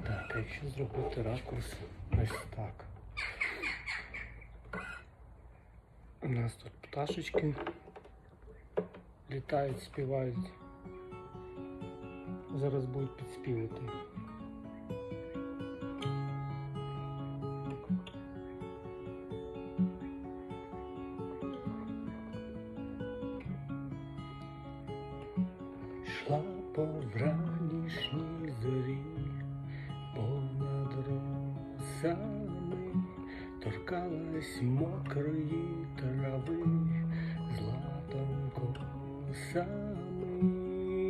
Так, якщо зробити ракурс ось так. У нас тут пташечки літають, співають. Зараз будуть підспівати. Йшла по вранішній зорі, понад росами, торкалась мокрої трави, златом косами,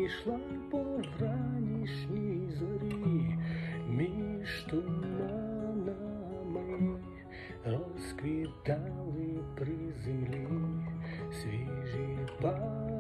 йшла по вранішній зорі, між туманами розквітали при землі свіжі пагони.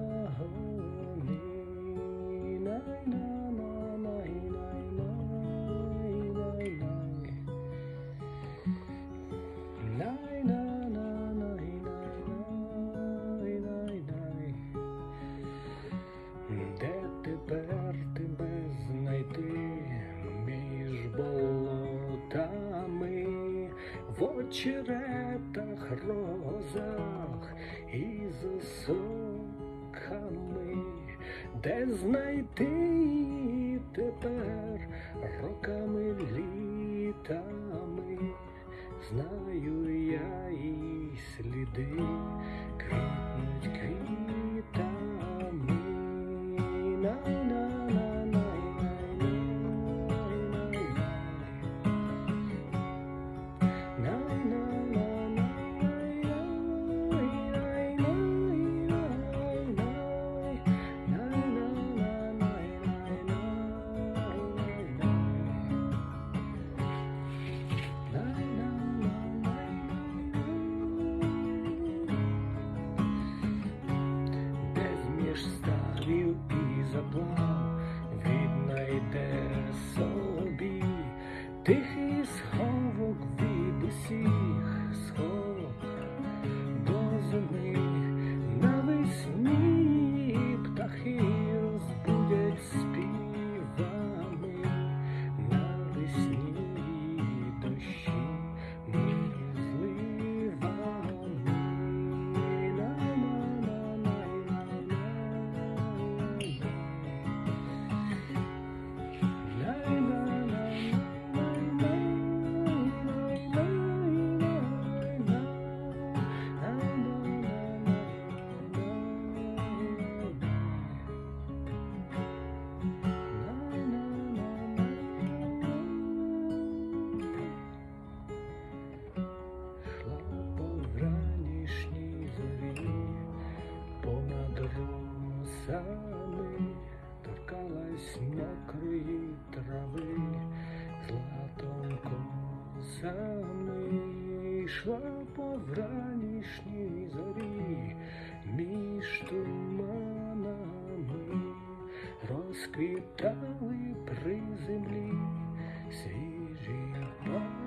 Болотами, в очеретах, розах і засоками, де знайти тепер роками літами, знаю я її сліди, заплав, віднайде собі тихий Сами торкалась мокрої трави, златом косами йшла по вранішній зорі, між туманами розквітали при землі свіжі пани.